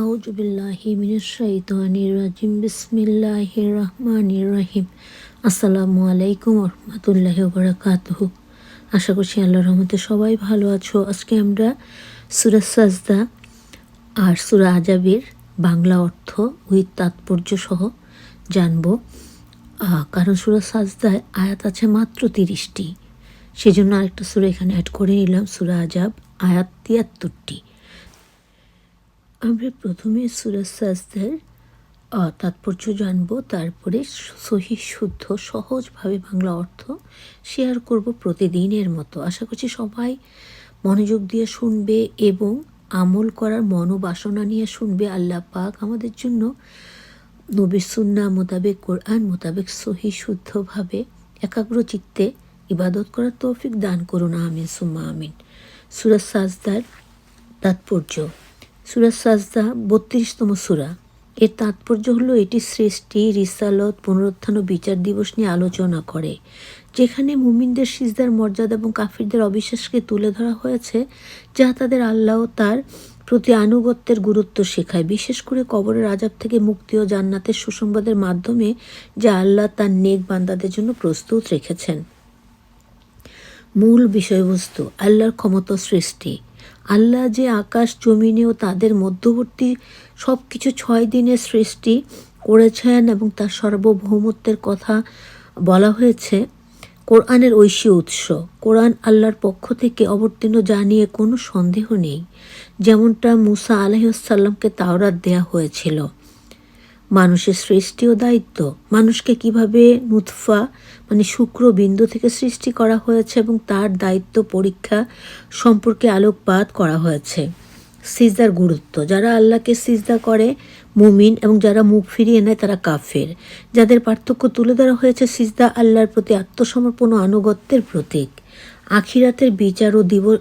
আউযু বিল্লাহি মিনাশ শাইতানির রাজিম বিসমিল্লাহির রহমানির রহিম আসসালামু আলাইকুম রহমতুল্লাহি বারাকাতুহু আশা করছি আল্লাহর রহমতে সবাই ভালো আছো। আজকে আমরা সুরা সাজদা আর সুরা আজাবের বাংলা অর্থ উইথ তাৎপর্য সহ জানব। কারণ সুরা সাজদায় আয়াত আছে মাত্র তিরিশটি। সেজন্য আরেকটা সুরা এখানে অ্যাড করে নিলাম, সুরা আজাব আয়াত তিয়াত্তরটি। আমরা প্রথমে সুরা সাজদার তাৎপর্য জানব, তারপরে সহি, শুদ্ধ, সহজভাবে বাংলা অর্থ শেয়ার করব প্রতিদিনের মতো। আশা করছি সবাই মনোযোগ দিয়ে শুনবে এবং আমল করার মনোবাসনা নিয়ে শুনবে আল্লাহ পাক আমাদের জন্য। নবীর সুন্না মোতাবেক, কোরআন মোতাবেক সহি, শুদ্ধভাবে একাগ্র চিত্তে ইবাদত করার তৌফিক দান করুন, আমিন, সুম্মা আমিন। সুরাজ সাজদার তাৎপর্য। সুরা সাজদা বত্রিশতম সুরা। এর তাৎপর্য হলো এটি সৃষ্টি, রিসালত, পুনরুত্থান ও বিচার দিবস নিয়ে আলোচনা করে, যেখানে মুমিনদের সিজদার মর্যাদা এবং কাফিরদের অবিশ্বাসকে তুলে ধরা হয়েছে, যা তাদের আল্লাহ তার প্রতি আনুগত্যের গুরুত্ব শেখায়। বিশেষ করে কবরের আজাব থেকে মুক্তি ও জান্নাতের সুসংবাদের মাধ্যমে, যা আল্লাহ তার নেক বান্দাদের জন্য প্রস্তুত রেখেছেন। মূল বিষয়বস্তু, আল্লাহর ক্ষমতা সৃষ্টি। আল্লাহ যে আকাশ জমিনে ও তাদের মধ্যবর্তী সব কিছু ছয় দিনের সৃষ্টি করেছেন এবং তার সর্বভৌমত্বের কথা বলা হয়েছে, কোরআনের ঐশী উৎস। কোরআন আল্লাহর পক্ষ থেকে অবতীর্ণ জানিয়ে কোনো সন্দেহ নেই। যেমনটা মুসা আলহিসাল্লামকে তাওরাত দেয়া হয়েছিল। মানুষের সৃষ্টি ও দায়িত্ব। মানুষকে কীভাবে নুৎফা মানে শুক্র বিন্দু থেকে সৃষ্টি করা হয়েছে এবং তার দায়িত্ব পরীক্ষা সম্পর্কে আলোকপাত করা হয়েছে। সিজদার গুরুত্ব। যারা আল্লাহকে সিজদা করে, মুমিন এবং যারা মুখ ফিরিয়ে নেয়, তারা কাফের। যাদের পার্থক্য তুলে ধরা হয়েছে, সিজদা আল্লাহর প্রতি আত্মসমর্পণ ও আনুগত্যের প্রতীক। আখিরাতের বিচার ও দিবস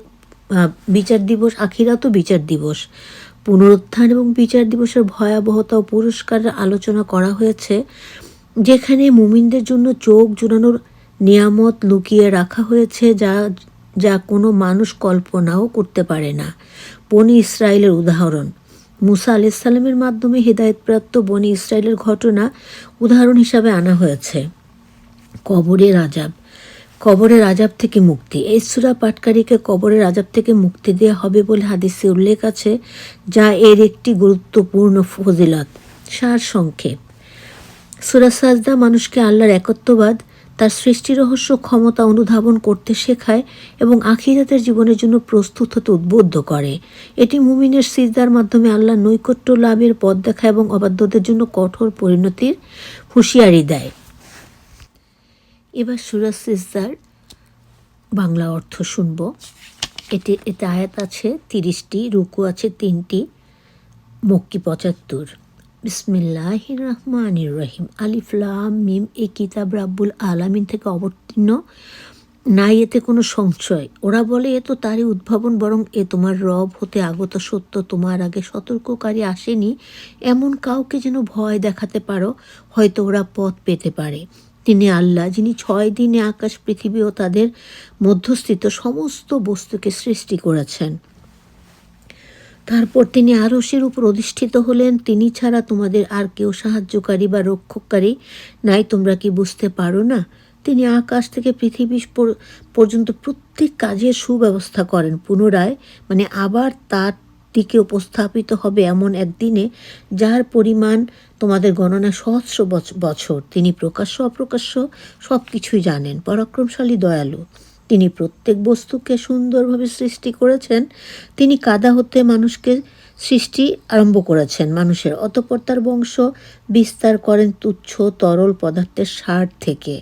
বিচার দিবস আখিরাত ও বিচার দিবস। পুনরুত্থান এবং বিচার দিবসের ভয়াবহতা ও পুরস্কারের আলোচনা করা হয়েছে, যেখানে মুমিনদের জন্য চোখ জুড়ানোর নিয়ামত লুকিয়ে রাখা হয়েছে যা যা কোনো মানুষ কল্পনাও করতে পারে না। বনি ইসরায়েলের উদাহরণ। মুসা আলাইসাল্লামের মাধ্যমে হেদায়তপ্রাপ্ত বনি ইসরায়েলের ঘটনা উদাহরণ হিসাবে আনা হয়েছে। কবরের আজাব কবরের আজাব থেকে মুক্তি। এই সুরা পাটকারীকে কবরের আজাব থেকে মুক্তি দেওয়া হবে বলে হাদিসে উল্লেখ আছে, যা এর একটি গুরুত্বপূর্ণ ফজিলত। সার সংক্ষেপ। সুরা সাজদা মানুষকে আল্লাহর একত্ববাদ, তার সৃষ্টি রহস্য, ক্ষমতা অনুধাবন করতে শেখায় এবং আখিরাতের জীবনের জন্য প্রস্তুত হতে উদ্বুদ্ধ করে। এটি মুমিনের সিজদার মাধ্যমে আল্লাহ নৈকট্য লাভের পথ দেখায় এবং অবাধ্যদের জন্য কঠোর পরিণতির হুঁশিয়ারি দেয়। এবার সুরাজ সিজদার বাংলা অর্থ শুনব। এটি, এতে আয়াত আছে, তিরিশটি, রুকু আছে তিনটি, মক্কি পঁচাত্তর। বিসমিল্লাহ রহমানির রহিম আলিফলাম মিম এ কিতাব রাব্বুল আলামিন থেকে অবতীর্ণ। নাই এতে কোনো সংশয়। ওরা বলে, এ তো তারই উদ্ভাবন, বরং এ তোমার রব হতে আগত সত্য। তোমার আগে সতর্ককারী আসেনি। এমন কাউকে যেন ভয় দেখাতে পারো। হয়তো ওরা পথ পেতে পারে। তিনি আল্লাহ, যিনি ছয় দিনে আকাশ, পৃথিবী ও তাদের মধ্যস্থিত সমস্ত বস্তুকে সৃষ্টি করেছেন। তারপর তিনি আরশের উপর অধিষ্ঠিত হলেন। তিনি ছাড়া তোমাদের আর কেউ সাহায্যকারী বা রক্ষককারী নাই, তোমরা কি বুঝতে পারো না? তিনি আকাশ থেকে পৃথিবী পর্যন্ত প্রত্যেক কাজের সুব্যবস্থা করেন। পুনরায় মানে আবার তার দিকে উপস্থাপিত হবে এমন একদিনে যার পরিমাণ তোমাদের গণনা সহস্র বছ- বছর। তিনি প্রকাশ্য, অপ্রকাশ্য সব কিছুই জানেন। পরাক্রমশালী, দয়ালু। তিনি প্রত্যেক বস্তুকে সুন্দরভাবে সৃষ্টি করেছেন। তিনি কাদা হতে মানুষকে সৃষ্টি আরম্ভ করেছেন। মানুষের অতঃপর তার বংশ বিস্তার করেন তুচ্ছ, তরল পদার্থের সার থেকে।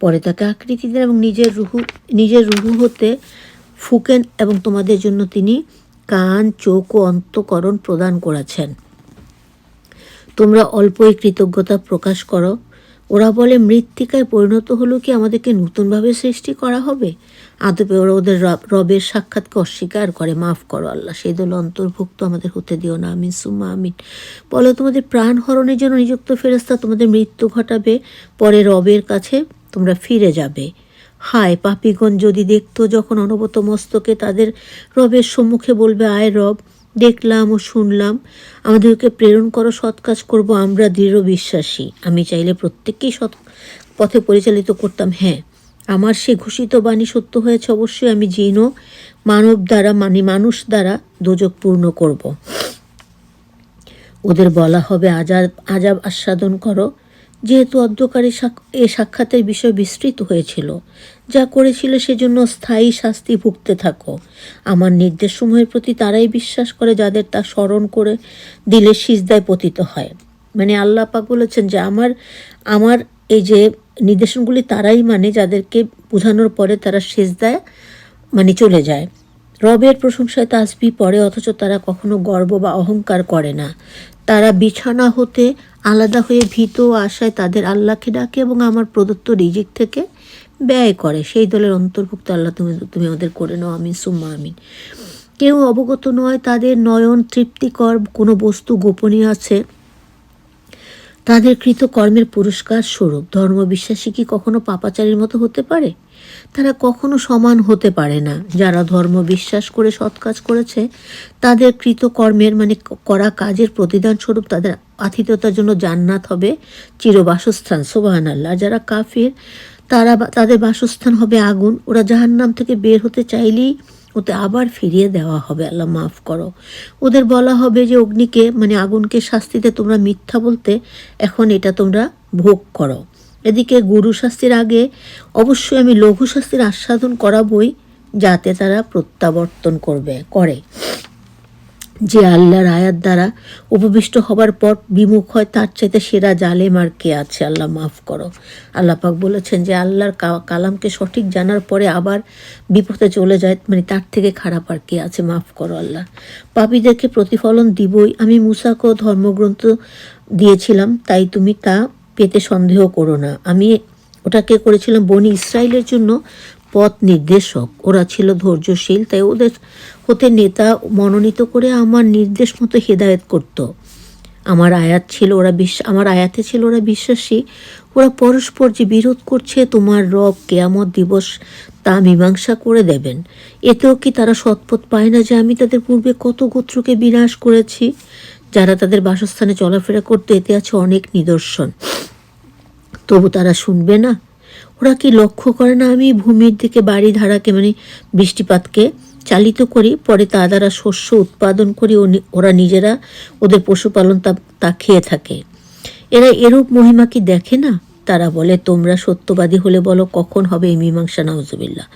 পরে তাকে আকৃতি দেন এবং নিজের রুহু নিজের রুহু হতে ফুকেন এবং তোমাদের জন্য তিনি কান, চোখ ও অন্তকরণ প্রদান করেছেন। তোমরা অল্পই কৃতজ্ঞতা প্রকাশ করো। ওরা বলে, মৃত্তিকায় পরিণত হলো কি আমাদেরকে নতুনভাবে সৃষ্টি করা হবে? আদপে ওরা ওদের রব- রবের সাক্ষাৎকে অস্বীকার করে, মাফ করো আল্লাহ, সেই দল অন্তর্ভুক্ত আমাদের হতে দিও না, আমিন, সুম্মা, আমিন। বলো, তোমাদের প্রাণ হরণের জন্য নিযুক্ত ফেরস্তা তোমাদের মৃত্যু ঘটাবে, পরে রবের কাছে তোমরা ফিরে যাবে। হায় পাপিগণ, যদি দেখতো যখন অনবত মস্তকে তাদের রবের সম্মুখে বলবে, আয় রব, দেখলাম ও শুনলাম, আমাদেরকে প্রেরণ করো সৎ কাজ করব, আমরা দৃঢ় বিশ্বাসী আমি চাইলে প্রত্যেককেই সৎ পথে পরিচালিত করতাম হ্যাঁ আমার সে ঘোষিত বাণী সত্য হয়েছে, অবশ্যই আমি জিনও মানব দ্বারা মানে মানুষ দ্বারা দোজক পূর্ণ করব। ওদের বলা হবে, আজাব আজাব আস্বাদন করো যেহেতু অধ্যকারী এ সাক্ষাতের বিষয় বিস্তৃত হয়েছিল। যা করেছিল সেজন্য স্থায়ী শাস্তি ভুগতে থাকো। আমার নির্দেশসমূহের প্রতি তারাই বিশ্বাস করে যাদের তা স্মরণ করে দিলে সিজদায় পতিত হয়। মানে আল্লাহ পাক বলেছেন যে আমার আমার এই যে নির্দেশনগুলি তারাই মানে যাদেরকে বোঝানোর পরে তারা সেজদায় মানে চলে যায়। রবের প্রশংসায় তাসবি পড়ে, অথচ তারা কখনো গর্ব বা অহংকার করে না। তারা বিছানা হতে আলাদা হয়ে ভীত আশায় তাদের আল্লাহকে ডাকে এবং আমার প্রদত্ত রিজিক থেকে ব্যয় করে। সেই দলের অন্তর্ভুক্ত আল্লাহ, তুমি তুমি আমাদের করে নাও। আমিন, সুম্মা আমিন। কেউ অবগত নয়, তাদের নয়ন তৃপ্তিকর কোনো বস্তু গোপনীয় আছে। তাদের কৃত কর্মের পুরস্কার স্বরূপ। ধর্মবিশ্বাসী কি কখনো পাপাচারীর মতো হতে পারে? তারা কখনো সমান হতে পারে না। যারা ধর্ম বিশ্বাস করে সৎ কাজ করেছে, তাদের কৃত কর্মের মানে করা কাজের প্রতিদান স্বরূপ তাদের আতিথ্যতার জন্য জান্নাত হবে চিরবাসস্থান সোবাহান আল্লাহ যারা কাফির, তারা তাদের বাসস্থান হবে আগুন। ওরা জাহান্নাম থেকে বের হতে চাইলেই ওতে আবার ফিরিয়ে দেওয়া হবে। আল্লাহ মাফ করো। ওদের বলা হবে যে অগ্নিকে মানে আগুনকে শাস্তিতে তোমরা মিথ্যা বলতে এখন এটা তোমরা ভোগ করো। এদিকে গুরু শাস্তির আগে অবশ্যই আমি লঘু শাস্তির আস্বাদন করাবই, যাতে তারা প্রত্যাবর্তন করবে, করে। যে আল্লাহর আয়াত দ্বারা উপবিষ্ট হবার পর বিমুখ হয়, তার চাইতে সেরা জালেম আর কে আছে? আল্লাহ মাফ করো। আল্লাহ পাক বলেছেন যে, আল্লাহর কালামকে সঠিক জানার পরে আবার বিপথে চলে যায় মানে তার থেকে খারাপ আর কে আছে? মাফ করো আল্লাহ। পাপীদেরকে প্রতিফলন দিবই। আমি মুসাকেও ধর্মগ্রন্থ দিয়েছিলাম, তাই তুমি তা পেতে সন্দেহ করো না। আমি ওটাকে করেছিলাম বনি ইসরায়েলের জন্য পথ নির্দেশক। ওরা ছিল ধৈর্যশীল, তাই ওদের হতে নেতা মনোনীত করে আমার নির্দেশ মতো হেদায়েত করত। আমার আয়াত ছিল, ওরা বিশ্ব আমার আয়াতে ছিল ওরা বিশ্বাসী। ওরা পরস্পর যে বিরোধ করছে, তোমার রব কেয়ামত দিবস তা মীমাংসা করে দেবেন। এতেও কি তারা সৎপথ পায় না যে আমি তাদের পূর্বে কত গোত্রকে বিনাশ করেছি? যারা তাদের বাসস্থানে চলাফেরা করতে এতে আছে অনেক নিদর্শন। তবু তারা শুনবে না। ওরা কি লক্ষ্য করে না আমি ভূমির দিকে বাড়ি ধারাকে মানে বৃষ্টিপাতকে চালিত করি? পরে তা দ্বারা শস্য উৎপাদন করি ওরা নিজেরা ওদের পশুপালন তা তা খেয়ে থাকে। এরা এরূপ মহিমা কি দেখে না? তারা বলে, তোমরা সত্যবাদী হলে বলো, কখন হবে এই মীমাংসা? নাউজুবিল্লাহ।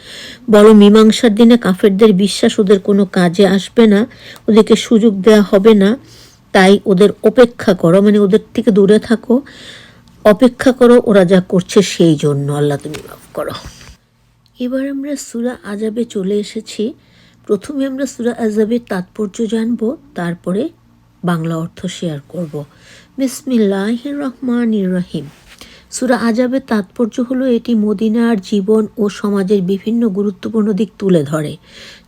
বলো মীমাংসার দিনে কাফেরদের বিশ্বাস ওদের কোনো কাজে আসবে না, ওদেরকে সুযোগ দেওয়া হবে না। তাই ওদের অপেক্ষা করো মানে ওদের থেকে দূরে থাকো। অপেক্ষা করো, ওরা যা করছে সেই জন্য, আল্লাহ তুমি মাফ করো। এবার আমরা সুরা আজাবে চলে এসেছি। প্রথমে আমরা সুরা আজাবের তাৎপর্য জানব, তারপরে বাংলা অর্থ শেয়ার করব। বিসমিল্লাহ রহমান রহিম। সুরা আজাবের তাৎপর্য হলো এটি মদিনার জীবন ও সমাজের বিভিন্ন গুরুত্বপূর্ণ দিক তুলে ধরে।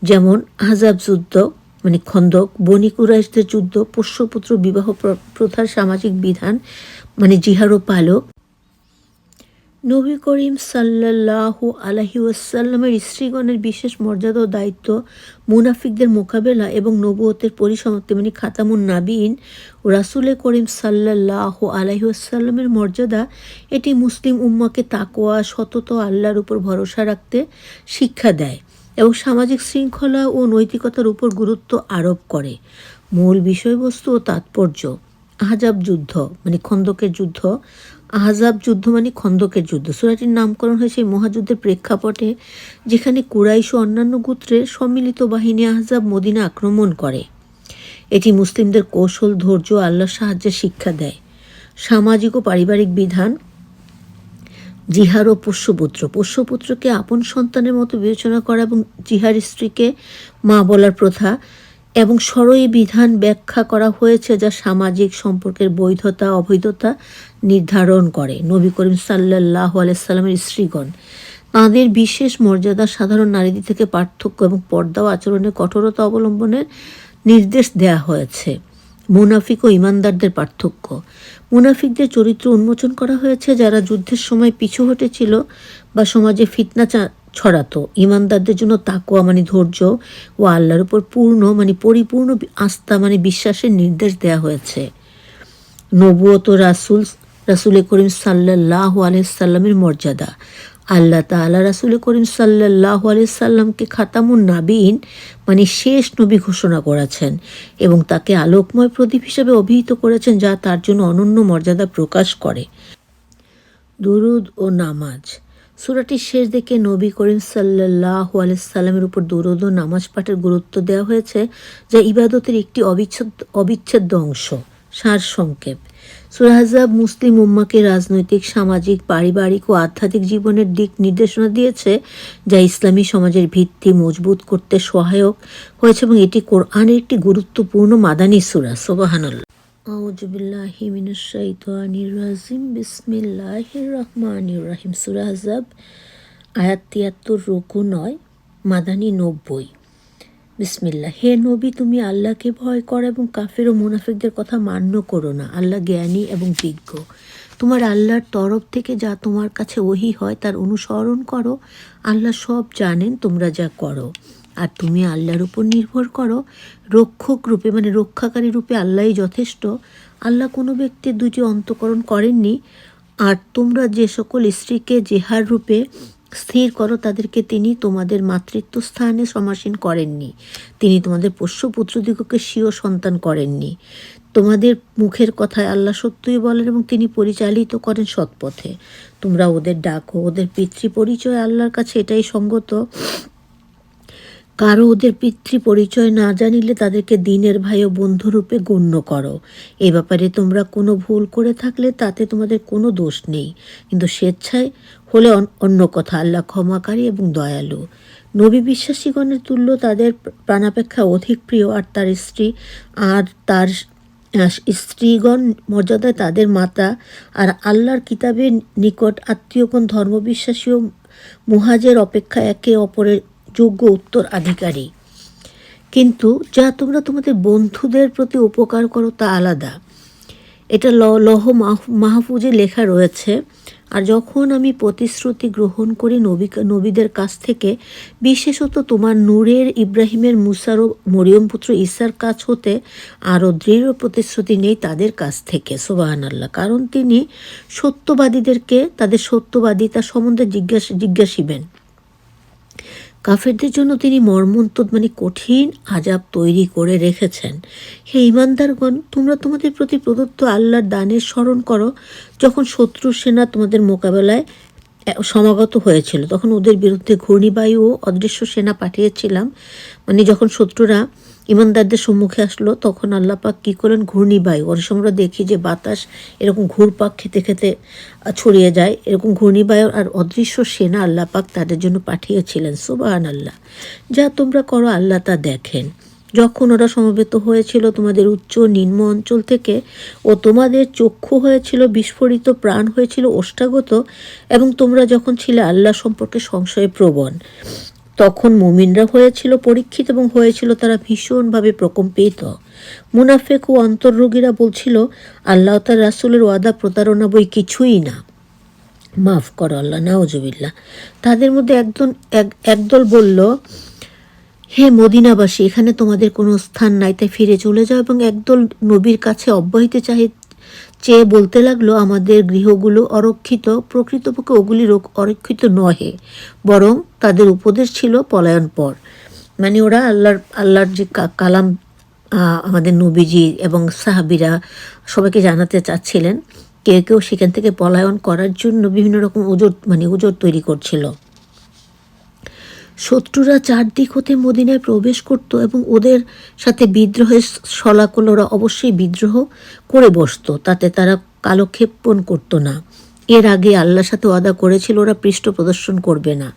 যেমন আজাব যুদ্ধ মানে খন্দক, বনি কুরাইশদের যুদ্ধ, পোষ্যপুত্র বিবাহ প্র- প্রথার সামাজিক বিধান মানে জিহারো পালক। নবী করিম সাল্লাল্লাহু আলাহি ওয়াসাল্লামের স্ত্রীগণের বিশেষ মর্যাদা ও দায়িত্ব মুনাফিকদের মোকাবেলা এবং নবুয়তের পরিসমাপ্তি মানে খাতামুন নাবিন ও রাসুলে করিম সাল্লাল্লাহু আলাহি ওয়াসাল্লামের মর্যাদা, এটি মুসলিম উম্মাকে তাকোয়া সতত আল্লাহর উপর ভরসা রাখতে শিক্ষা দেয়। এবং সামাজিক শৃঙ্খলা ও নৈতিকতার উপর গুরুত্ব আরোপ করে। মূল বিষয়বস্তু ও তাৎপর্য, আহজাব যুদ্ধ মানে খন্দকের যুদ্ধ। আহজাব যুদ্ধ মানে খন্দকের যুদ্ধ। সুরাটির নামকরণ হয়েছে এই মহাযুদ্ধের প্রেক্ষাপটে, যেখানে কুরাইশ ও অন্যান্য গোত্রের সম্মিলিত বাহিনী আহজাব মদিনা আক্রমণ করে। এটি মুসলিমদের কৌশল, ধৈর্য আল্লাহর সাহায্যে শিক্ষা দেয়। সামাজিক ও পারিবারিক বিধান জিহার ও পোষ্যপুত্র। পোষ্যপুত্রকে আপন সন্তানের মতো বিবেচনা করা এবং জিহার স্ত্রীকে মা বলার প্রথা এবং সরই বিধান ব্যাখ্যা করা হয়েছে যা সামাজিক সম্পর্কের বৈধতা, অবৈধতা নির্ধারণ করে। নবী করিম সাল্লাহ আলাইসাল্লামের স্ত্রীগণ, তাঁদের বিশেষ মর্যাদা সাধারণ নারীদের থেকে পার্থক্য এবং পর্দা ও আচরণের কঠোরতা অবলম্বনের নির্দেশ দেওয়া হয়েছে। মুনাফিক ও ইমানদারদের পার্থক্য। মুনাফিকদের চরিত্র উন্মোচন করা হয়েছে যারা যুদ্ধের সময় পিছু হটেছিল বা সমাজে ফিতনা ছড়াতো। ইমানদারদের জন্য তাকোয়া মানে ধৈর্য ও আল্লাহর উপর পূর্ণ মানে পরিপূর্ণ আস্থা মানে বিশ্বাসের নির্দেশ দেয়া হয়েছে। নবুয়ত রাসুল রাসুল করিম সাল্লাহ আলহ সাল্লামের মর্যাদা। আল্লাহ তালা রাসুল করিম সাল্লাহ আলহিসাল্লামকে খাতামুন নাবিন মানে শেষ নবী ঘোষণা করেছেন এবং তাকে আলোকময় প্রদীপ হিসেবে অভিহিত করেছেন যা তার জন্য অনন্য মর্যাদা প্রকাশ করে। দুরুদ ও নামাজ। সুরাটির শেষ দিকে নবী করিম সাল্লাহ আলাইসাল্লামের উপর দুরুদ ও নামাজ পাঠের গুরুত্ব দেওয়া হয়েছে, যা ইবাদতের একটি অবিচ্ছেদ অবিচ্ছেদ্য অংশ সার সংক্ষেপ সুরাহাজাব মুসলিম উম্মাকে রাজনৈতিক, সামাজিক, পারিবারিক ও আধ্যাত্মিক জীবনের দিক নির্দেশনা দিয়েছে, যা ইসলামী সমাজের ভিত্তি মজবুত করতে সহায়ক হয়েছে এবং এটি কোরআনের একটি গুরুত্বপূর্ণ মাদানী সুরা। সোবাহানাল্লাহ। আউজুবিল্লাহি মিনাশ রাজিম। তিয়াত্তর রুকু নয়, মাদানী নব্বই। বিসমিল্লাহ। হে নবী, তুমি আল্লাহকে ভয় করো এবং কাফের ও মুনাফিকদের কথা মান্য করো না। আল্লাহ জ্ঞানী এবং বিজ্ঞ। তোমার আল্লাহর তরফ থেকে যা তোমার কাছে ওহি হয়, তার অনুসরণ করো। আল্লাহ সব জানেন, তোমরা যা করো। আর তুমি আল্লাহর উপর নির্ভর করো। রক্ষক রূপে মানে রক্ষাকারী রূপে আল্লাহই যথেষ্ট। আল্লাহ কোনো ব্যক্তির দুটি অন্তকরণ করেননি। আর তোমরা যে সকল স্ত্রীকে জেহার রূপে স্থির করো, তাদেরকে তিনি তোমাদের মাতৃত্ব স্থানে সমাসীন করেননি। তিনি তোমাদের পোষ্য পুত্রদিগকে স্বীয় সন্তান করেননি। তোমাদের মুখের কথায় আল্লাহ সত্যই বলেন এবং তিনি পরিচালিত করেন সৎপথে। তোমরা ওদের ডাকো, ওদের পিতৃ পরিচয় আল্লাহর কাছে এটাই সঙ্গত। কারও ওদের পিতৃ পরিচয় না জানিলে তাদেরকে দিনের ভাই ও বন্ধুরূপে গণ্য করো। এ ব্যাপারে তোমরা কোনো ভুল করে থাকলে তাতে তোমাদের কোনো দোষ নেই। কিন্তু স্বেচ্ছায় হলে অন্য কথা। আল্লাহ ক্ষমাকারী এবং দয়ালু। নবী বিশ্বাসীগণের তুল্য তাদের প্রাণাপেক্ষা অধিক প্রিয়। আর তার স্ত্রী, আর তার স্ত্রীগণ মর্যাদায় তাদের মাতা আর আল্লাহর কিতাবের নিকট আত্মীয়গণ ধর্মবিশ্বাসী ও মুহাজের অপেক্ষা একে অপরের যোগ্য উত্তরাধিকারী কিন্তু যা তোমরা তোমাদের বন্ধুদের প্রতি উপকার করো তা আলাদা। এটা লহ মাহফুজে লেখা রয়েছে আর যখন আমি প্রতিশ্রুতি গ্রহণ করি নবী, নবীদের কাছ থেকে, বিশেষত তোমার নূরের, ইব্রাহিমের, মুসার ও মরিয়ম পুত্র কাছ হতে আরও দৃঢ় প্রতিশ্রুতি নেই তাদের কাছ থেকে সোবাহান আল্লাহ কারণ তিনি সত্যবাদীদেরকে, তাদের সত্যবাদিতা সম্বন্ধে জিজ্ঞাসা, জিজ্ঞাসিবেন। কাফেরদের জন্য তিনি মর্মন্তদ মানে কঠিন আজাব তৈরি করে রেখেছেন। হে ইমানদারগণ তোমরা তোমাদের প্রতি প্রদত্ত আল্লাহর দানের স্মরণ করো। যখন শত্রু সেনা তোমাদের মোকাবেলায় সমাগত হয়েছিল। তখন ওদের বিরুদ্ধে ঘূর্ণিবায়ু অদৃশ্য সেনা পাঠিয়েছিলাম। মানে যখন শত্রুরা ইমানদারদের সম্মুখে আসলো, তখন আল্লাপাক কী করলেন? ঘূর্ণিবায়ু। অনেক সময় দেখি যে বাতাস এরকম ঘুরপাক খেতে খেতে ছড়িয়ে যায়। এরকম ঘূর্ণিবায়ু আর অদৃশ্য সেনা আল্লাপাক তাদের জন্য পাঠিয়েছিলেন। সুবাহান আল্লাহ যা তোমরা করো, আল্লাহ তা দেখেন। যখন ওরা সমবেত হয়েছিল তোমাদের উচ্চ নিম্ন অঞ্চল থেকে ও তোমাদের চক্ষু হয়েছিল, বিস্ফোরিত প্রাণ হয়েছিল ওষ্ঠাগত এবং তোমরা যখন ছিলে আল্লাহ সম্পর্কে সংশয়ে প্রবণ। তখন মুমিনরা হয়েছিল পরীক্ষিত এবং হয়েছিল তারা ভীষণভাবে প্রকম্পিত। মুনাফেক ও অন্তর্রোগীরা বলছিল, আল্লাহ তার রাসুলের ওয়াদা, প্রতারণা বই কিছুই না। মাফ করো আল্লাহ নাওজবিল্লা তাদের মধ্যে একজন একদল বলল হে মদিনাবাসী, এখানে তোমাদের কোনো স্থান নাই, তাই ফিরে চলে যাও এবং একদল নবীর কাছে অব্যাহতি চাহি, চেয়ে বলতে লাগল, আমাদের গৃহগুলো অরক্ষিত, প্রকৃতপক্ষে ওগুলি রোগ অরক্ষিত নহে, বরং তাদের উপদেশ ছিল পলায়ন পর। মানে ওরা আল্লাহর আল্লাহর যে কালাম আমাদের নবীজি এবং সাহাবিরা সবাইকে জানাতে চাচ্ছিলেন, কেউ কেউ সেখান থেকে পলায়ন করার জন্য বিভিন্ন রকম ওজোর মানে ওজোর তৈরি করছিল। শত্রুরা চারদিক হতে মদিনায় প্রবেশ করত এবং ওদের সাথে বিদ্রোহের সলাকল ওরা অবশ্যই বিদ্রোহ করে বসত, তাতে তারা কালক্ষেপণ করতো না। এর আগে আল্লাহর সাথে ওয়াদা করেছিল, ওরা পৃষ্ঠ প্রদর্শন করবে না।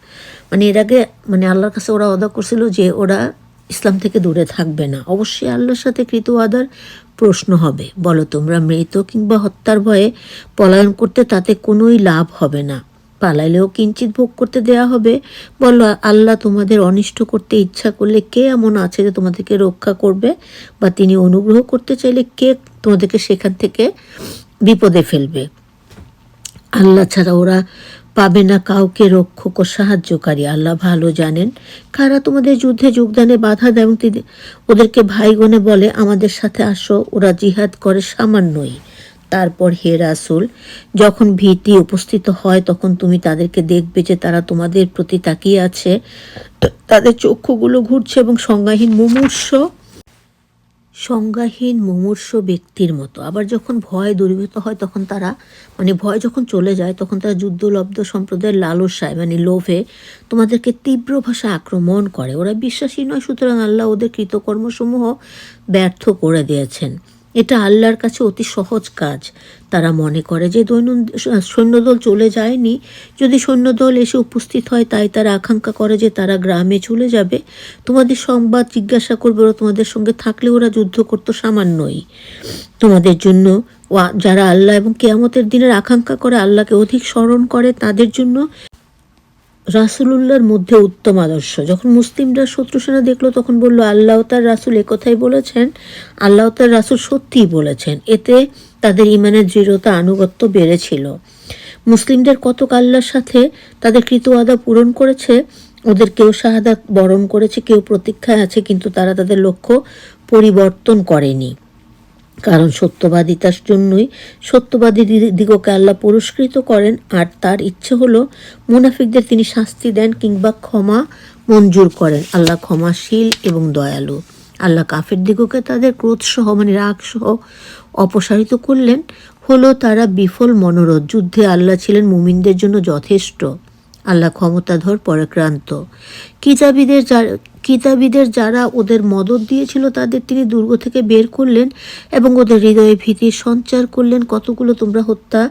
মানে এর আগে মানে আল্লাহর কাছে ওরা ওয়াদা করছিল যে ওরা ইসলাম থেকে দূরে থাকবে না। অবশ্যই আল্লাহর সাথে কৃত ওয়াদার প্রশ্ন হবে। বলো তোমরা মৃত কিংবা হত্যার ভয়ে পলায়ন করতে তাতে কোনোই লাভ হবে না। পালাইলেও কিঞ্চিত ভোগ করতে দেয়া হবে। বলো, আল্লাহ তোমাদের অনিষ্ট করতে ইচ্ছা করলে কে এমন আছে যে তোমাদেরকে রক্ষা করবে? বা তিনি অনুগ্রহ করতে চাইলে কে তোমাদেরকে সেখান থেকে বিপদে ফেলবে? আল্লাহ ছাড়া ওরা পাবে না কাউকে রক্ষক ও সাহায্যকারী। আল্লাহ ভালো জানেন। কারা তোমাদের যুদ্ধে যোগদানে বাধা দেয় এবং তিনি ওদেরকে ভাইগণে বলে, আমাদের সাথে আসো, ওরা জিহাদ করে সামান্যই। তারপর হে রাসুল, যখন ভীতি উপস্থিত হয়, তখন তুমি তাদেরকে দেখবে যে তারা তোমাদের প্রতি তাকিয়ে আছে। তাদের চক্ষুগুলো ঘুরছে এবং সংজ্ঞাহীন মুমূর্ষ সংজ্ঞাহীন মুমূর্ষ ব্যক্তির মতো। আবার যখন ভয় দূরীভূত হয়, তখন তারা মানে ভয় যখন চলে যায়, তখন তারা যুদ্ধলব্ধ সম্প্রদায়ের লালসায় মানে লোভে তোমাদেরকে তীব্র ভাষা আক্রমণ করে। ওরা বিশ্বাসী নয়, সুতরাং আল্লাহ ওদের কৃতকর্মসমূহ ব্যর্থ করে দিয়েছেন। এটা আল্লাহর কাছে অতি সহজ কাজ। তারা মনে করে যে দৈনন্দিন সৈন্যদল চলে যায়নি। যদি সৈন্যদল এসে উপস্থিত হয়, তাই তারা আকাঙ্ক্ষা করে যে তারা গ্রামে চলে যাবে। তোমাদের সংবাদ জিজ্ঞাসা করবে ওরা তোমাদের সঙ্গে থাকলে ওরা যুদ্ধ করতো সামান্যই। তোমাদের জন্য যারা আল্লাহ এবং কেয়ামতের দিনের আকাঙ্ক্ষা করে, আল্লাহকে অধিক স্মরণ করে, তাদের জন্য রাসুলুল্লাহর মধ্যে উত্তম আদর্শ। যখন মুসলিমরা শত্রু সেনা দেখল, তখন বলল, আল্লাহ তার রাসুল একথাই বলেছেন, আল্লাহ তার রাসুল সত্যিই বলেছেন। এতে তাদের ইমানের দৃঢ়তা, আনুগত্য বেড়েছিল। মুসলিমদের কতক আল্লাহর সাথে তাদের কৃত আদা পূরণ করেছে, ওদের কেউ শাহাদাত বরণ করেছে, কেউ প্রতীক্ষায় আছে, কিন্তু তারা তাদের লক্ষ্য পরিবর্তন করেনি। কারণ সত্যবাদিতার জন্যই সত্যবাদী দিগকে আল্লাহ পুরস্কৃত করেন, আর তার ইচ্ছে হলো মুনাফিকদের তিনি শাস্তি দেন কিংবা ক্ষমা মঞ্জুর করেন। আল্লাহ ক্ষমাশীল এবং দয়ালু। আল্লাহ কাফের দিগকে তাদের ক্রোধ সহ মানে রাগ সহ অপসারিত করলেন। হলো তারা বিফল মনোরথ যুদ্ধে আল্লাহ ছিলেন মুমিনদের জন্য যথেষ্ট। আল্লাহ ক্ষমতাধর, পরাক্রান্ত। কিতাবীদের যারা কিতাবীদের যারা ওদের মদত দিয়েছিল, তাদের তিনি দুর্গ থেকে বের করলেন এবং ওদের হৃদয়ে ভীতির সঞ্চার করলেন, কতগুলো তোমরা হত্যা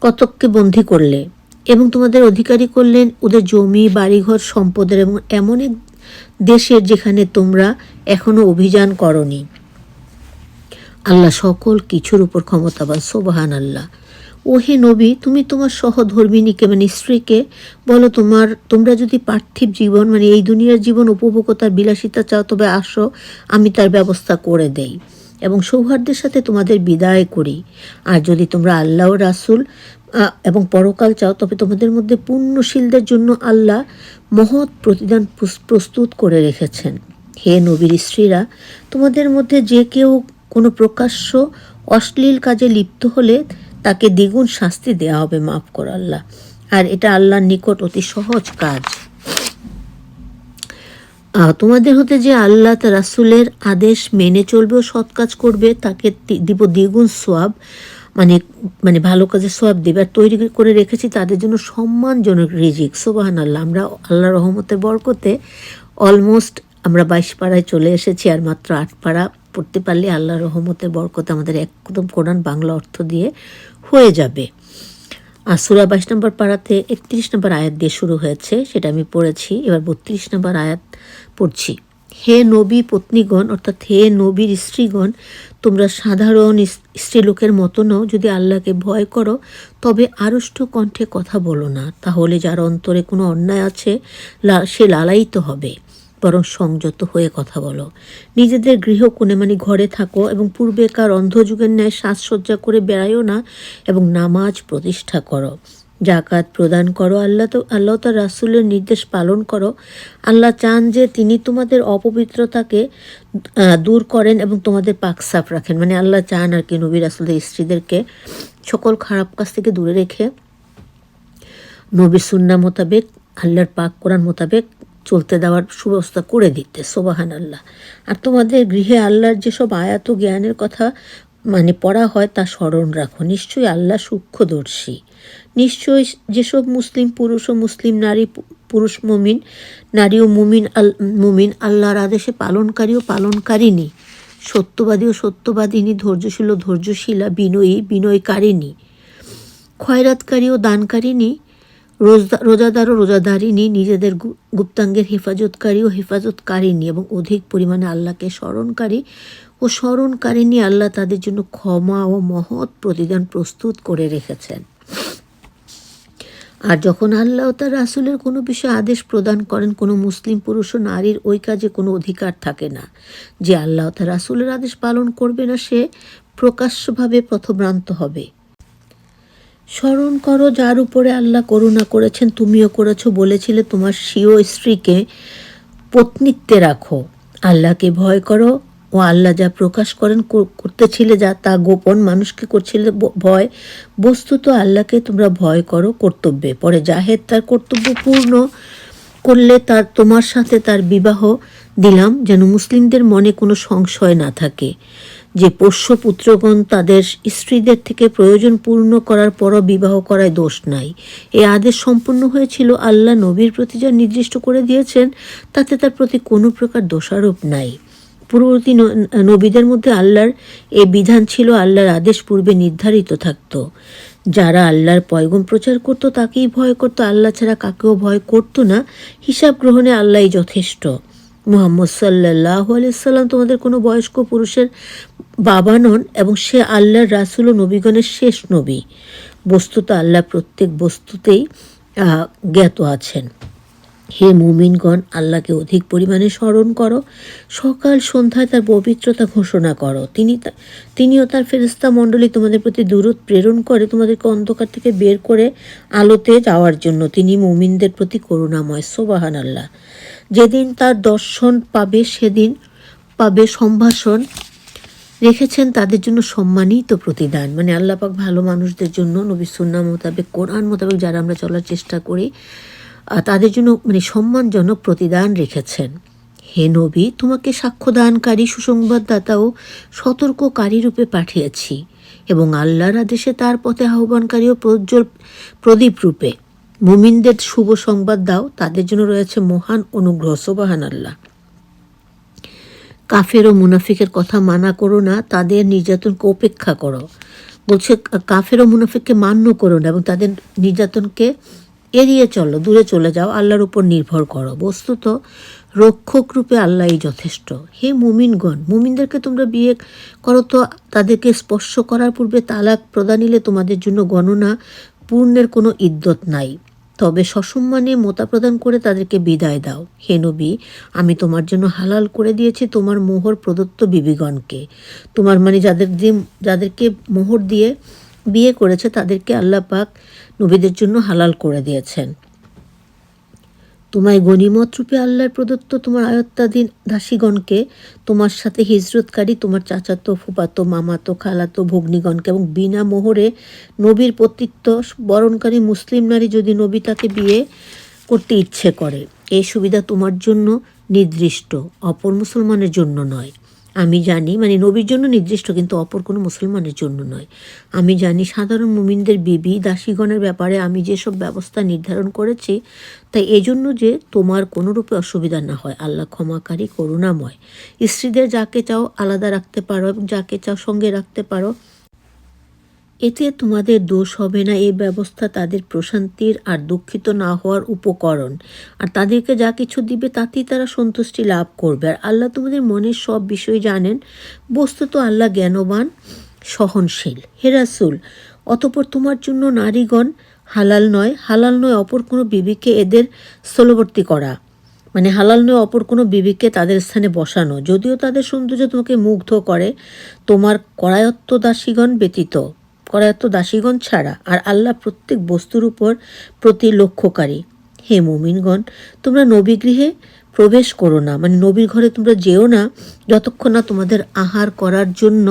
কতককে বন্দী করলে। এবং তোমাদের অধিকারী করলেন ওদের জমি, বাড়িঘর, সম্পদের এবং এমন এক দেশের যেখানে তোমরা এখনও অভিযান করনি। আল্লাহ সকল কিছুর উপর ক্ষমতাবান সোবাহান আল্লাহ ওহে নবী, তুমি তোমার সহধর্মিনীকে মানে স্ত্রীকে বলো তোমার, তোমরা যদি পার্থিব জীবন মানে এই দুনিয়ার জীবন উপভোগতার বিলাসিতা চাও, তবে আসো, আমি তার ব্যবস্থা করে দেই এবং সৌহার্দ্যের সাথে তোমাদের বিদায় করি। আর যদি তোমরা আল্লাহ রাসুল এবং পরকাল চাও, তবে তোমাদের মধ্যে পুণ্যশীলদের জন্য আল্লাহ মহৎ প্রতিদান প্রস্তুত করে রেখেছেন। হে নবীর স্ত্রীরা, তোমাদের মধ্যে যে কেউ কোনো প্রকাশ্য অশ্লীল কাজে লিপ্ত হলে তাকে দ্বিগুণ শাস্তি দেওয়া হবে মাফ করো আল্লাহ। আর এটা আল্লাহর নিকট অতি সহজ কাজ। তোমাদের হতে যে আল্লাহ রাসুলের আদেশ মেনে চলবে ও সৎ কাজ করবে, তাকে দিব দ্বিগুণ সোয়াব। মানে মানে ভালো কাজে সোয়াব দেবে। আর তৈরি করে রেখেছি তাদের জন্য সম্মানজনক রিজিক। সোবাহান আল্লাহ আমরা আল্লাহ রহমতের বরকতে অলমোস্ট আমরা বাইশ পাড়ায় চলে এসেছি আর মাত্র আট পাড়া পড়তে পারলে আল্লাহ রহমতের বরকতে আমাদের একদম কোরআন বাংলা অর্থ দিয়ে হয়ে যাবে। আর সুরা বাইশ নম্বর পাড়াতে একত্রিশ নম্বর আয়াত দিয়ে শুরু হয়েছে, সেটা আমি পড়েছি। এবার বত্রিশ নম্বর আয়াত পড়ছি। হে নবী পত্নীগণ, অর্থাৎ হে নবীর স্ত্রীগণ, তোমরা সাধারণ স্ত্রীলোকের মতো নও। যদি আল্লাহকে ভয় করো, তবে আড়ষ্ট কণ্ঠে কথা বলো না। তাহলে যার অন্তরে কোনো অন্যায় আছে সে লালায়িত হবে। বরং সংযত হয়ে কথা বলো। নিজেদের গৃহকোণে মানে ঘরে থাকো এবং পূর্বেকার অন্ধযুগের ন্যায় সাজসজ্জা করে বেড়াইও না এবং নামাজ প্রতিষ্ঠা করো। জাকাত প্রদান করো, আল্লাহ তো আল্লাহ তার রাসুলের নির্দেশ পালন করো। আল্লাহ চান যে তিনি তোমাদের অপবিত্রতাকে দূর করেন এবং তোমাদের পাক সাফ রাখেন। মানে আল্লাহ চান আর কি নবী রাসুলের স্ত্রীদেরকে সকল খারাপ কাজ থেকে দূরে রেখে। নবী সুন্না মোতাবেক, আল্লাহর পাক কোরআন মোতাবেক চলতে দেওয়ার সুব্যবস্থা করে দিতে সোবাহান আল্লাহ আর তোমাদের গৃহে আল্লাহর যেসব আয়াত জ্ঞানের কথা মানে পড়া হয় তা স্মরণ রাখো। নিশ্চয়ই আল্লাহ সূক্ষ্মদর্শী। নিশ্চয়ই যেসব মুসলিম পুরুষ ও মুসলিম নারী, পুরুষ মুমিন, নারী ও মুমিন আল, মুমিন আল্লাহর আদেশে পালনকারী ও পালনকারিনী সত্যবাদী ও সত্যবাদিনী ধৈর্যশীল ও ধৈর্যশীলা, বিনয়ী, বিনয়কারিণী, খয়রাতকারী ও দানকারিনী রোজাদার ও রোজাদারিনী নিজেদের গুপ্তাঙ্গের হেফাজতকারী ও হেফাজতকারিনী এবং অধিক পরিমাণে আল্লাহকে স্মরণকারী ও স্মরণকারিনী আল্লাহ তাদের জন্য ক্ষমা ও মহৎ প্রতিদান প্রস্তুত করে রেখেছেন। আর যখন আল্লাহ তার রাসুলের কোনো বিষয়ে আদেশ প্রদান করেন, কোনো মুসলিম পুরুষ ও নারীর ওই কাজে কোনো অধিকার থাকে না। যে আল্লাহ তার রাসুলের আদেশ পালন করবে না, সে প্রকাশ্যভাবে পথভ্রান্ত হবে। স্মরণ করো, যার উপরে আল্লাহ করুণা করেছেন, তুমিও করেছ বলেছিলে, তোমার স্বীয় স্ত্রীকে পত্নীত্বে রাখো। আল্লাহকে ভয় করো ও আল্লাহ যা প্রকাশ করেন কর- করতেছিলে, যা তা গোপন মানুষকে করছিলে ভয়, বস্তুত আল্লাহকে তোমরা ভয় করো কর্তব্যে। পরে জাহেদ তার কর্তব্য পূর্ণ করলে তার, তোমার সাথে তার বিবাহ দিলাম, যেন মুসলিমদের মনে কোনো সংশয় না থাকে। যে পোষ্য পুত্রগণ তাদের স্ত্রীদের থেকে প্রয়োজন পূর্ণ করার পরও বিবাহ করায় দোষ নাই। এ আদেশ সম্পূর্ণ হয়েছিল আল্লাহ নবীর প্রতি যা নির্দিষ্ট করে দিয়েছেন, তাতে তার প্রতি কোনো প্রকার দোষারোপ নাই। পূর্ববর্তী নবীদের মধ্যে আল্লাহর এ বিধান ছিল আল্লাহর আদেশ পূর্বে নির্ধারিত থাকত। যারা আল্লাহর পয়গম প্রচার করত, তাকেই ভয় করত, আল্লাহ ছাড়া কাকেও ভয় করতো না। হিসাব গ্রহণে আল্লাহই যথেষ্ট। মোহাম্মদ সাল্লাহ আলাইসাল্লাম তোমাদের কোনো বয়স্ক পুরুষের বাবা নন এবং সে আল্লাহর রাসুল ও নবীগণের শেষ নবী। বস্তুত আল্লাহ প্রত্যেক বস্তুতেই জ্ঞাত আছেন। হে মুমিনগণ, আল্লাহকে অধিক পরিমাণে স্মরণ করো। সকাল সন্ধ্যায় তার পবিত্রতা ঘোষণা করো। তিনি তিনিও তার ফেরিস্তা মণ্ডলী তোমাদের প্রতি দূরত প্রেরণ করে তোমাদেরকে অন্ধকার থেকে বের করে আলোতে যাওয়ার জন্য। তিনি মুমিনদের প্রতি করুণাময় সোবাহান আল্লাহ যেদিন তার দর্শন পাবে, সেদিন পাবে সম্ভাষণ। রেখেছেন তাদের জন্য সম্মানিত প্রতিদান। মানে আল্লাহ পাক ভালো মানুষদের জন্য নবী সুন্না মোতাবেক, কোরআন মোতাবেক যারা আমরা চলার চেষ্টা করি তাদের জন্য মানে সম্মানজনক প্রতিদান রেখেছেন। হে নবী, তোমাকে সাক্ষ্যদানকারী সুসংবাদদাতা ও সতর্ককারী রূপে পাঠিয়েছি এবং আল্লাহর আদেশে তার পথে আহ্বানকারী ও প্রজ্জ্বল প্রদীপ রূপে। মুমিনদের শুভ সংবাদ দাও, তাদের জন্য রয়েছে মহান অনুগ্রহ সোবাহান আল্লাহ কাফের ও মুনাফিকের কথা মানা করো না, তাদের নির্যাতনকে উপেক্ষা করো। বলছে কাফের ও মুনাফিককে মান্য করো না এবং তাদের নির্যাতনকে এড়িয়ে চলো, দূরে চলে যাও, আল্লাহর উপর নির্ভর করো। বস্তুত রক্ষক রূপে আল্লাহই যথেষ্ট। হে মুমিনগণ, মুমিনদেরকে তোমরা বিয়ে করো তো, তাদেরকে স্পর্শ করার পূর্বে তালাক প্রদানিলে তোমাদের জন্য গণনা পূর্ণের কোনো ইদ্যত নাই। তবে সসম্মানে মোতা প্রদান করে তাদেরকে বিদায় দাও। হে নবী, আমি তোমার জন্য হালাল করে দিয়েছি তোমার মোহর প্রদত্ত বিবিগণকে। তোমার মানে যাদের দিয়ে যাদেরকে মোহর দিয়ে বিয়ে করেছে তাদেরকে আল্লাহ পাক নবীদের জন্য হালাল করে দিয়েছেন। তোমায় গণিমত রূপে আল্লাহর প্রদত্ত তোমার আয়ত্তাধীন দাসীগণকে, তোমার সাথে হিজরতকারী তোমার চাচাতো ফুপাতো মামাতো, খালাতো, ভগ্নীগণকে এবং বিনা মোহরে নবীর পতিত্ব বরণকারী মুসলিম নারী যদি নবী তাকে বিয়ে করতে ইচ্ছে করে, এই সুবিধা তোমার জন্য নির্দিষ্ট, অপর মুসলমানের জন্য নয়। আমি জানি মানে নবীর জন্য নির্দিষ্ট, কিন্তু অপর কোনো মুসলমানের জন্য নয়। আমি জানি সাধারণ মুমিনদের বিবি, দাসীগণের ব্যাপারে আমি যেসব ব্যবস্থা নির্ধারণ করেছি, তাই এজন্য যে তোমার কোনো রূপে অসুবিধা না হয়। আল্লাহ ক্ষমাকারী, করুণাময়। স্ত্রীদের যাকে চাও আলাদা রাখতে পারো এবং যাকে চাও সঙ্গে রাখতে পারো। এতে তোমাদের দোষ হবে না। এই ব্যবস্থা তাদের প্রশান্তির আর দুঃখিত না হওয়ার উপকরণ। আর তাদেরকে যা কিছু দিবে তাতেই তারা সন্তুষ্টি লাভ করবে। আর আল্লাহ তোমাদের মনের সব বিষয় জানেন। বস্তুত আল্লাহ জ্ঞানবান, সহনশীল। হেরাসুল অতপর তোমার জন্য নারীগণ হালাল নয়। হালাল নয় অপর কোনো বিবিকে এদের স্থলবর্তী করা। মানে হালাল নয় অপর কোনো বিবিকে তাদের স্থানে বসানো। যদিও তাদের সৌন্দর্য তোমাকে মুগ্ধ করে। তোমার করায়ত্ত দাসীগণ ব্যতীত। করায়ত্ত দাসীগণ ছাড়া, আর আল্লাহ প্রত্যেক বস্তুর উপর প্রতি লক্ষ্যকারী হে মুমিনগণ, তোমরা নবীগৃহে প্রবেশ করো না মানে নবীর ঘরে তোমরা যেও না, যতক্ষণ না তোমাদের আহার করার জন্য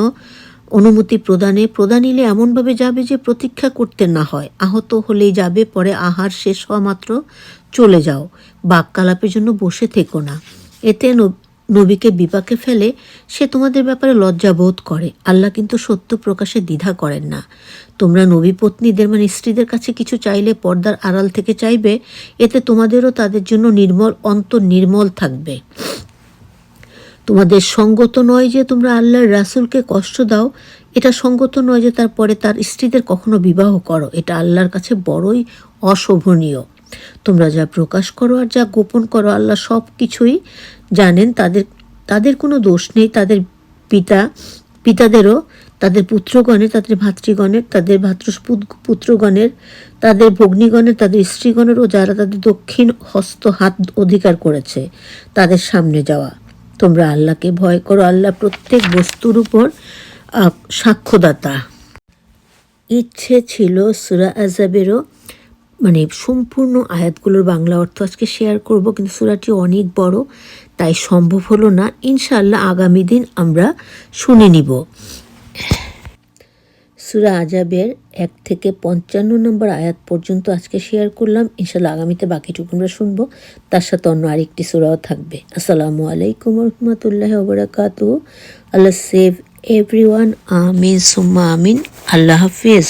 অনুমতি প্রদানে প্রদানিলে এমনভাবে যাবে যে প্রতীক্ষা করতে না হয়। আহত হলেই যাবে, পরে আহার শেষ হওয়া মাত্র চলে যাও বাক্যালাপের জন্য বসে থেকো না। এতে নবীকে বিপাকে ফেলে সে তোমাদের ব্যাপারে লজ্জা বোধ করে। আল্লাহ কিন্তু সত্য প্রকাশে দ্বিধা করেন না। তোমরা নবী পত্নীদের মানে স্ত্রীদের কাছে কিছু চাইলে পর্দার আড়াল থেকে চাইবে, এতে তোমাদেরও তাদের জন্য নির্মল, অন্তর নির্মল থাকবে। তোমাদের সঙ্গত নয় যে তোমরা আল্লাহর রাসূলকে কষ্ট দাও, এটা সঙ্গত নয় যে তারপরে তার স্ত্রীদের কখনো বিবাহ করো। এটা আল্লাহর কাছে বড়ই অশোভনীয়। তোমরা যা প্রকাশ করো আর যা গোপন করো, আল্লাহ সব কিছুই জানেন, তাদের তাদের কোনো দোষ নেই। তাদের পিতা, পিতাদেরও, তাদের পুত্রগণের, তাদের ভাতৃগণের, তাদের ভাতৃ পুত্রগণের, তাদের ভগ্নীগণের, তাদের স্ত্রীগণের ও যারা তাদের দক্ষিণ হস্ত হাত অধিকার করেছে, তাদের সামনে যাওয়া। তোমরা আল্লাহকে ভয় করো। আল্লাহ প্রত্যেক বস্তুর উপর সাক্ষ্যদাতা। ইচ্ছে ছিল সুরা আজাবেরও মানে সম্পূর্ণ আয়াতগুলোর বাংলা অর্থ আজকে শেয়ার করব, কিন্তু সুরাটি অনেক বড়। তাই সম্ভব হলো না, ইনশাআল্লাহ আগামী দিন আমরা শুনে নিব। সুরা আজাবের এক থেকে পঞ্চান্ন নম্বর আয়াত পর্যন্ত আজকে শেয়ার করলাম। ইনশাল্লাহ আগামীতে বাকিটুকু আমরা শুনব। তার সাথে অন্য আরেকটি সুরাও থাকবে। আসসালামু আলাইকুম রহমতুল্লাহ ওবরাকাত আল্লাহ সেভ এভরি ওয়ান আমিন, সুম্মা আমিন। আল্লাহ হাফিজ।